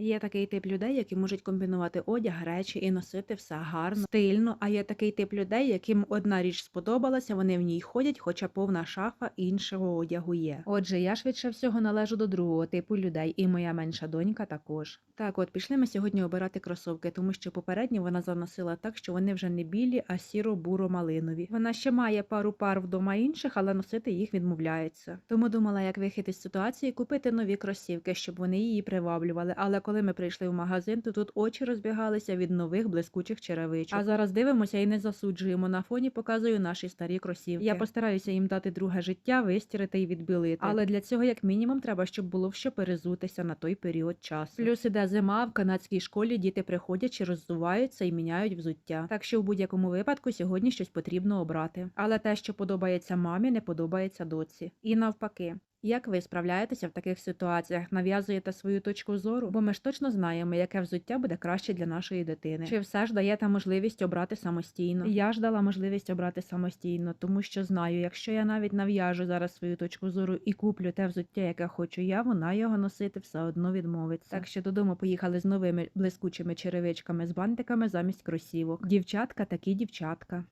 Є такий тип людей, які можуть комбінувати одяг, речі і носити все гарно, стильно. А є такий тип людей, яким одна річ сподобалася, вони в ній ходять, хоча повна шафа іншого одягу є. Отже, я швидше всього належу до другого типу людей, і моя менша донька також. Так, от пішли ми сьогодні обирати кросовки, тому що попередньо вона заносила так, що вони вже не білі, а сіро-буро-малинові. Вона ще має пару пар вдома інших, але носити їх відмовляється. Тому думала, як вихід із ситуації, купити нові кросівки, щоб вони її приваблювали. Але коли ми прийшли в магазин, то тут очі розбігалися від нових блискучих черевичок. А зараз дивимося і не засуджуємо. На фоні показую наші старі кросівки. Я постараюся їм дати друге життя, вистірити і відбілити. Але для цього, як мінімум, треба, щоб було в що перезутися на той період часу. Плюс іде зима, в канадській школі діти приходять чи роздуваються і міняють взуття. Так що в будь-якому випадку сьогодні щось потрібно обрати. Але те, що подобається мамі, не подобається доці. І навпаки. Як ви справляєтеся в таких ситуаціях? Нав'язуєте свою точку зору? Бо ми ж точно знаємо, яке взуття буде краще для нашої дитини. Чи все ж даєте можливість обрати самостійно? Я ж дала можливість обрати самостійно, тому що знаю, якщо я навіть нав'яжу зараз свою точку зору і куплю те взуття, яке хочу я, вона його носити все одно відмовиться. Так що додому поїхали з новими блискучими черевичками з бантиками замість кросівок. Дівчатка такі дівчатка.